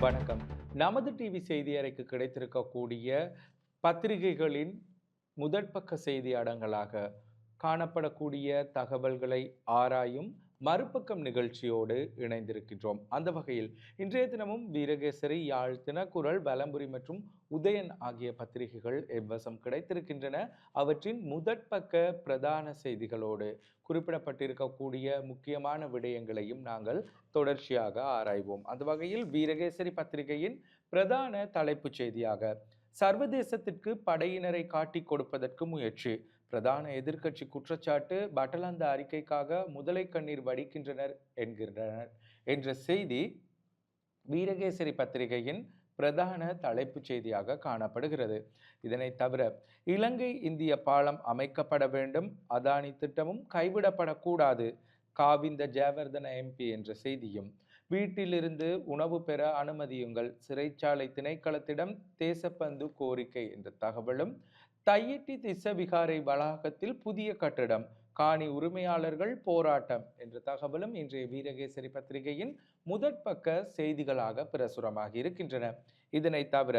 வணக்கம். நமது டிவி செய்தி அறைக்கு கிடைத்திருக்கக்கூடிய பத்திரிகைகளின் முதற்பக்க செய்தி காணப்படக்கூடிய தகவல்களை ஆராயும் மறுபக்கம் நிகழ்ச்சியோடு இணைந்திருக்கின்றோம். அந்த வகையில் இன்றைய தினமும் வீரகேசரி யாழ் தினக்குரல் வலம்புரி மற்றும் உதயன் ஆகிய பத்திரிகைகள் எவ்வசம் கிடைத்திருக்கின்றன. அவற்றின் முதற்பக்க பிரதான செய்திகளோடு குறிப்பிடப்பட்டிருக்கக்கூடிய முக்கியமான விடயங்களையும் நாங்கள் தொடர்ச்சியாக ஆராய்வோம். அந்த வகையில் வீரகேசரி பத்திரிகையின் பிரதான தலைப்புச் செய்தியாக சர்வதேசத்திற்கு படையினரை காட்டிக் கொடுப்பதற்கு முயற்சி. பிரதான எதிர்க்கட்சி குற்றச்சாட்டு பட்டலந்த அறிக்கைக்காக முதலை கண்ணீர் வடிக்கின்றனர் என்கின்றனர். என்ற செய்தி வீரகேசரி பத்திரிகையின் பிரதான தலைப்புச் செய்தியாக காணப்படுகிறது. இதனை தவிர இலங்கை இந்திய பாலம் அமைக்கப்பட வேண்டும் அதானி திட்டமும் கைவிடப்படக்கூடாது காவிந்த ஜெயவர்தன எம்பி என்ற செய்தியும் வீட்டிலிருந்து உணவு பெற அனுமதியுங்கள். சிறைச்சாலை திணைக்களத்திடம் தேசப்பந்து கோரிக்கை என்ற தகவலும் தையிட்டி திசவிகாரை வளாகத்தில் புதிய கட்டிடம் காணி உரிமையாளர்கள் போராட்டம் என்ற தகவலும் இன்றைய வீரகேசரி பத்திரிகையின் முதற்பக்க செய்திகளாக பிரசுரமாகி இருக்கின்றன. இதனை தவிர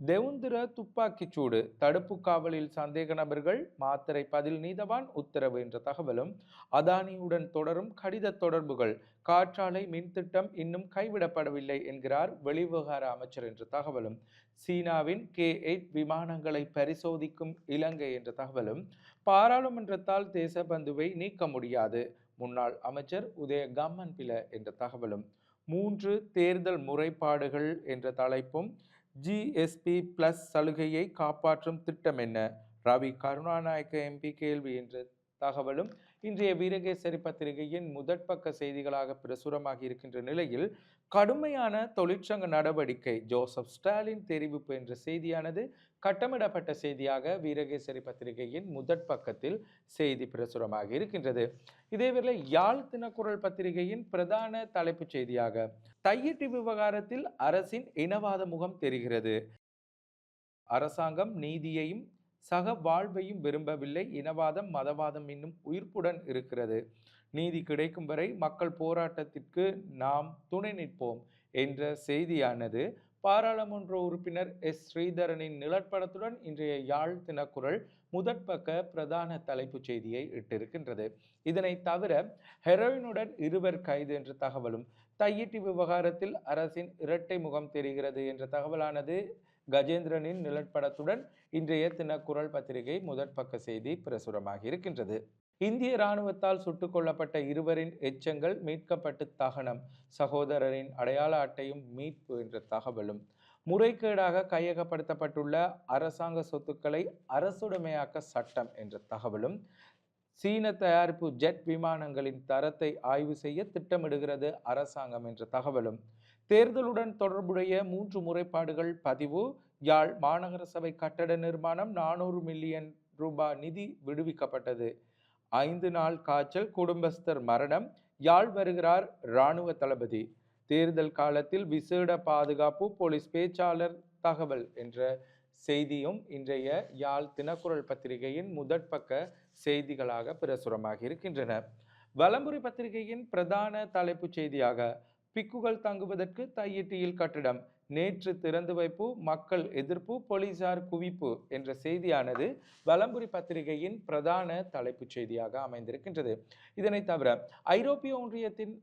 தெவுந்திர துப்பாக்கிச் சூடு தடுப்பு காவலில் சந்தேக நபர்கள் மாத்திரை பதில் நீதவான் உத்தரவு என்ற தகவலும் அதானியுடன் தொடரும் கடித தொடர்புகள் காற்றாலை மின் திட்டம் இன்னும் கைவிடப்படவில்லை என்கிறார் வெளிவிவகார அமைச்சர் என்ற தகவலும் சீனாவின் கே எயிட் விமானங்களை பரிசோதிக்கும் இலங்கை என்ற தகவலும் பாராளுமன்றத்தால் தேசபந்துவை நீக்க முடியாது முன்னாள் அமைச்சர் உதய கம்மன் பில என்ற தகவலும் மூன்று தேர்தல் முறைப்பாடுகள் என்ற தலைப்பும் ஜிஎஸ்பி பிளஸ் சலுகையை காப்பாற்றும் திட்டம் என்ன? ரவி கருணாநாயக்க எம்பி கேள்வி என்ற தகவலும் இன்றைய வீரகேசரி பத்திரிகையின் முதற்பக்க செய்திகளாக பிரசுரமாகி இருக்கின்ற நிலையில் கடுமையான தொழிற்சங்க நடவடிக்கை ஜோசப் ஸ்டாலின் தெரிவிப்பு என்ற செய்தியானது கட்டமிடப்பட்ட செய்தியாக வீரகேசரி பத்திரிகையின் முதற் பக்கத்தில் செய்தி பிரசுரமாகி இருக்கின்றது. இதேவேளை யாழ் தினக்குரல் பத்திரிகையின் பிரதான தலைப்புச் செய்தியாக தையிட்டு விவகாரத்தில் அரசின் இனவாத முகம் தெரிகிறது. அரசாங்கம் நீதியையும் சக வாழ்வையும் விரும்பவில்லை. இனவாதம் மதவாதம் இன்னும் உயிர்ப்புடன் இருக்கிறது. நீதி கிடைக்கும் வரை மக்கள் போராட்டத்திற்கு நாம் துணை நிற்போம் என்ற செய்தியானது. பாராளுமன்ற உறுப்பினர் எஸ். ஸ்ரீதரனின் நிலப்படத்துடன் இன்றைய யாழ் தினக்குரல் முதற்பக்க பிரதான தலைப்புச் செய்தியை இட்டிருக்கின்றது. இதனை தவிர ஹெரோயினுடன் இருவர் கைது என்ற தகவலும் தையிட்டி விவகாரத்தில் அரசின் இரட்டை முகம் தெரிகிறது என்ற தகவலானது கஜேந்திரனின் நிலப்படத்துடன் இன்றைய தினக்குரல் பத்திரிகை முதற்பக்க செய்தி பிரசுரமாகி இருக்கின்றது. இந்திய இராணுவத்தால் சுட்டுக் கொல்லப்பட்ட இருவரின் எச்சங்கள் மீட்கப்பட்டு தகனம் சகோதரரின் அடையாள அட்டையும் மீட்பு என்ற தகவலும் முறைகேடாக கையகப்படுத்தப்பட்டுள்ள அரசாங்க சொத்துக்களை அரசுடைமையாக்க சட்டம் என்ற தகவலும் சீன தயாரிப்பு ஜெட் விமானங்களின் தரத்தை ஆய்வு செய்ய திட்டமிடுகிறது அரசாங்கம் என்ற தகவலும் தேர்தலுடன் தொடர்புடைய மூன்று முறைப்பாடுகள் பதிவு. யாழ் மாநகர சபை கட்டட நிர்மாணம் நானூறு மில்லியன் ரூபாய் நிதி விடுவிக்கப்பட்டது. ஐந்து நாள் காய்ச்சல் குடும்பஸ்தர் மரணம். யாழ் வருகிறார் இராணுவ தளபதி. தேர்தல் காலத்தில் விசேட பாதுகாப்பு போலீஸ் பேச்சாளர் தகவல் என்ற செய்தியும் இன்றைய யாழ் தினக்குரல் பத்திரிகையின் முதற்பக்க செய்திகளாக பிரசுரமாகி இருக்கின்றன வலம்புரி பத்திரிகையின் பிரதான தலைப்புச் செய்தியாக பிக்குகள் தங்குவதற்கு தையிட்டியில் கட்டிடம். நேற்று திறந்து வைப்பு மக்கள் எதிர்ப்பு போலீசார் குவிப்பு என்ற செய்தியானது வலம்புரி பத்திரிகையின் பிரதான தலைப்புச் செய்தியாக அமைந்திருக்கின்றது. இதனை தவிர ஐரோப்பிய ஒன்றியத்தின்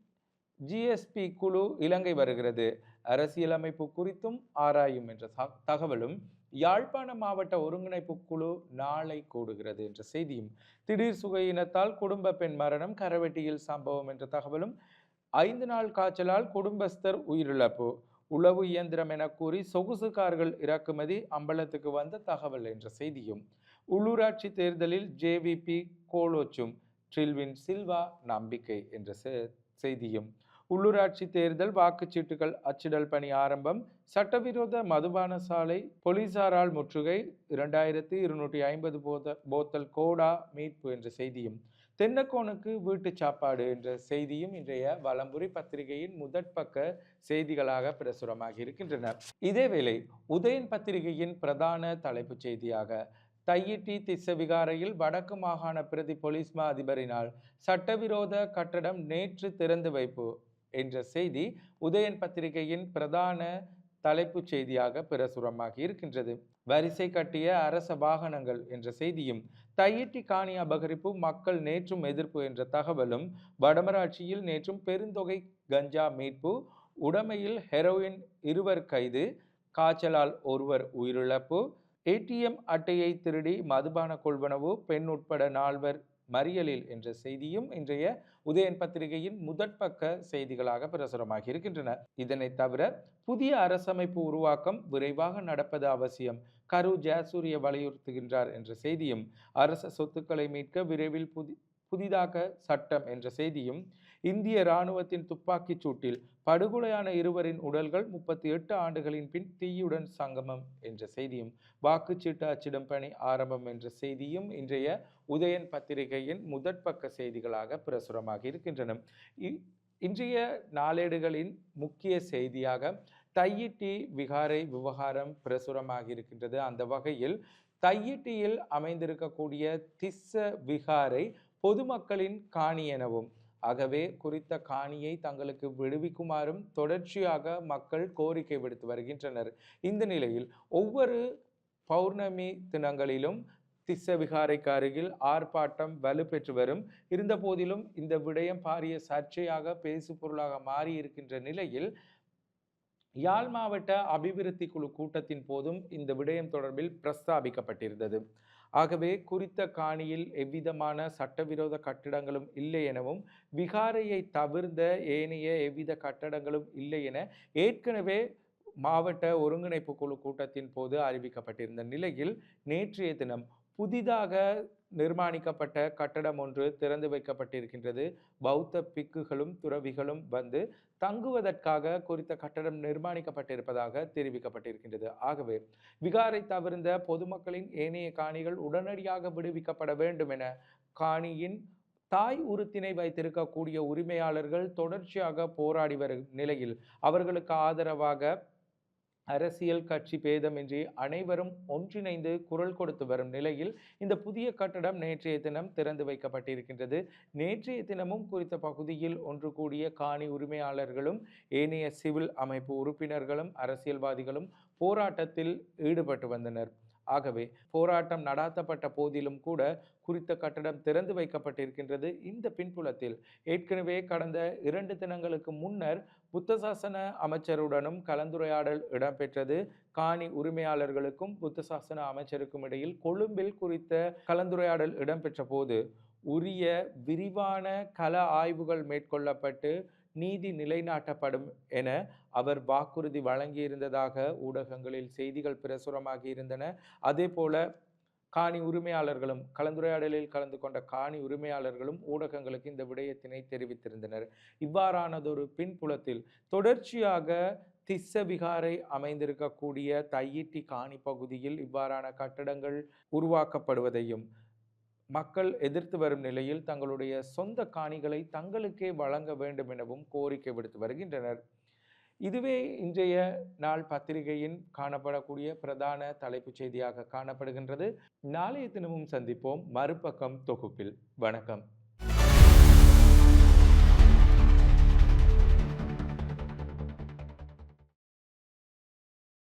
ஜிஎஸ்பி குழு இலங்கை வருகிறது. அரசியலமைப்பு குறித்தும் ஆராயும் என்ற தகவலும் யாழ்ப்பாண மாவட்ட ஒருங்கிணைப்பு குழு நாளை கூடுகிறது என்ற செய்தியும் திடீர் சுகையினத்தால் குடும்ப பெண் மரணம் கரவெட்டியில் சம்பவம் என்ற தகவலும் ஐந்து நாள் காய்ச்சலால் குடும்பஸ்தர் உயிரிழப்பு. உளவு இயந்திரம் என கூறி சொகுசு கார்கள் இறக்குமதி அம்பலத்துக்கு வந்த தகவல் என்ற செய்தியும். உள்ளூராட்சி தேர்தலில் ஜேவிபி கோலோச்சும் ட்ரில்வின் சில்வா நம்பிக்கை என்ற செய்தியும். உள்ளூராட்சி தேர்தல் வாக்குச்சீட்டுகள் அச்சிடல் பணி ஆரம்பம். சட்டவிரோத மதுபான சாலை போலீசாரால் முற்றுகை இரண்டாயிரத்தி இருநூற்றி ஐம்பது போத போத்தல் கோடா மீட்பு என்ற செய்தியும். தென்னக்கோனுக்கு வீட்டு சாப்பாடு என்ற செய்தியும் இன்றைய வலம்புரி பத்திரிகையின் முதற்பக்க செய்திகளாக பிரசுரமாகி இருக்கின்றன. இதேவேளை உதயன் பத்திரிகையின் பிரதான தலைப்புச் செய்தியாக தையிட்டி திசவிகாரையில் வடக்கு மாகாண பிரதி போலீஸ் மா அதிபரினால் சட்டவிரோத கட்டடம் நேற்று திறந்து வைப்பு என்ற செய்தி உதயன் பத்திரிகையின் பிரதான தலைப்புச் செய்தியாக பிரசுரமாகி இருக்கின்றது. வரிசை கட்டிய அரச வாகனங்கள் என்ற செய்தியும் தையிட்டி காணி அபகரிப்பு மக்கள் நேற்றும் எதிர்ப்பு என்ற தகவலும் வடமராட்சியில் நேற்றும் பெருந்தொகை கஞ்சா மீட்பு உடமையில் ஹெரோயின் இருவர் கைது காய்ச்சலால் ஒருவர் உயிரிழப்பு ஏடிஎம் அட்டையை திருடி மதுபான கொள்வனவு பெண் உட்பட நால்வர் மறியலில் என்ற செய்தியும் இன்றைய உதயன் பத்திரிகையின் முதற்பக்க செய்திகளாக பிரசுரமாகி இருக்கின்றன. இதனை தவிர புதிய அரசமைப்பு உருவாக்கம் விரைவாக நடப்பது அவசியம். கரு ஜெயசூரிய வலியுறுத்துகின்றார் என்ற செய்தியும் அரச சொத்துக்களை மீட்க விரைவில் புதி புதிதாக சட்டம் என்ற செய்தியும் இந்திய இராணுவத்தின் துப்பாக்கிச் சூட்டில் படுகொலையான இருவரின் உடல்கள் முப்பத்தி எட்டு ஆண்டுகளின் பின் தீயுடன் சங்கமம் என்ற செய்தியும் வாக்குச்சீட்டு அச்சிடும் பணி ஆரம்பம் என்ற செய்தியும் இன்றைய உதயன் பத்திரிகையின் முதற்பக்க செய்திகளாக பிரசுரமாகி இருக்கின்றன. இ- இன்றைய நாளேடுகளின் முக்கிய செய்தியாக தையிட்டி விகாரை விவகாரம் பிரசுரமாகி இருக்கின்றது. அந்த வகையில் தையிட்டியில் அமைந்திருக்கக்கூடிய திஸ்ஸ விகாரை பொதுமக்களின் காணி எனவும் ஆகவே குறித்த காணியை தங்களுக்கு விடுவிக்குமாறும் தொடர்ச்சியாக மக்கள் கோரிக்கை விடுத்து வருகின்றனர். இந்த நிலையில் ஒவ்வொரு பௌர்ணமி தினங்களிலும் திஸ்ஸ அருகில் ஆர்ப்பாட்டம் வலுப்பெற்று வரும். இருந்த போதிலும் இந்த விடயம் பாரிய சர்ச்சையாக பேசு பொருளாக மாறி இருக்கின்ற நிலையில் யாழ் மாவட்ட அபிவிருத்தி குழு கூட்டத்தின் போதும் இந்த விடயம் தொடர்பில் பிரஸ்தாபிக்கப்பட்டிருந்தது. ஆகவே குறித்த காணியில் எவ்விதமான சட்டவிரோத கட்டிடங்களும் இல்லை எனவும் விகாரையை தவிர்ந்த ஏனைய எவ்வித கட்டடங்களும் இல்லை என ஏற்கனவே மாவட்ட ஒருங்கிணைப்பு குழு கூட்டத்தின் போது அறிவிக்கப்பட்டிருந்த நிலையில் நேற்றைய தினம் புதிதாக நிர்மாணிக்கப்பட்ட கட்டடம் ஒன்று திறந்து வைக்கப்பட்டிருக்கின்றது. பௌத்த பிக்குகளும் துறவிகளும் வந்து தங்குவதற்காக குறித்த கட்டடம் நிர்மாணிக்கப்பட்டிருப்பதாக தெரிவிக்கப்பட்டிருக்கின்றது. ஆகவே விகாரை தவிர்ந்த பொதுமக்களின் ஏனைய காணிகள் உடனடியாக விடுவிக்கப்பட வேண்டும் என காணியின் தாய் உறுத்தினை வைத்திருக்கக்கூடிய உரிமையாளர்கள் தொடர்ச்சியாக போராடி வரும் நிலையில் அவர்களுக்கு ஆதரவாக அரசியல் கட்சி பேதமின்றி அனைவரும் ஒன்றிணைந்து குரல் கொடுத்து வரும் நிலையில் இந்த புதிய கட்டடம் நேற்றைய தினம் திறந்து வைக்கப்பட்டிருக்கின்றது. நேற்றைய தினமும் குறித்த பகுதியில் ஒன்று கூடிய காணி உரிமையாளர்களும் ஏனைய சிவில் அமைப்பு உறுப்பினர்களும் அரசியல்வாதிகளும் போராட்டத்தில் ஈடுபட்டு வந்தனர். ஆகவே போராட்டம் நடாத்தப்பட்ட போதிலும் கூட குறித்த கட்டடம் திறந்து வைக்கப்பட்டிருக்கின்றது. இந்த பின்புலத்தில் ஏற்கனவே கடந்த இரண்டு தினங்களுக்கு முன்னர் புத்தசாசன அமைச்சருடனும் கலந்துரையாடல் இடம்பெற்றது. காணி உரிமையாளர்களுக்கும் புத்தசாசன அமைச்சருக்கும் இடையில் கொழும்பில் குறித்த கலந்துரையாடல் இடம்பெற்ற போது உரிய விரிவான கள ஆய்வுகள் மேற்கொள்ளப்பட்டு நீதி நிலைநாட்டப்படும் என அவர் வாக்குறுதி வழங்கியிருந்ததாக ஊடகங்களில் செய்திகள் பிரசுரமாகி இருந்தன. அதே போல காணி உரிமையாளர்களும் கலந்துரையாடலில் கலந்து கொண்ட காணி உரிமையாளர்களும் ஊடகங்களுக்கு இந்த விடயத்தினை தெரிவித்திருந்தனர். இவ்வாறானதொரு பின்புலத்தில் தொடர்ச்சியாக திஸ்ஸ விகாரை அமைந்திருக்கக்கூடிய தையிட்டி காணி பகுதியில் இவ்வாறான கட்டடங்கள் உருவாக்கப்படுவதையும் மக்கள் எதிர்த்து வரும் நிலையில் தங்களுடைய சொந்த காணிகளை தங்களுக்கே வழங்க வேண்டும் எனவும் கோரிக்கை விடுத்து வருகின்றனர். இதுவே இன்றைய நாள் பத்திரிகையின் காணப்படக்கூடிய பிரதான தலைப்புச் செய்தியாக காணப்படுகின்றது. நாளைய தினமும் சந்திப்போம். மறுபக்கம் தொகுப்பில். வணக்கம்.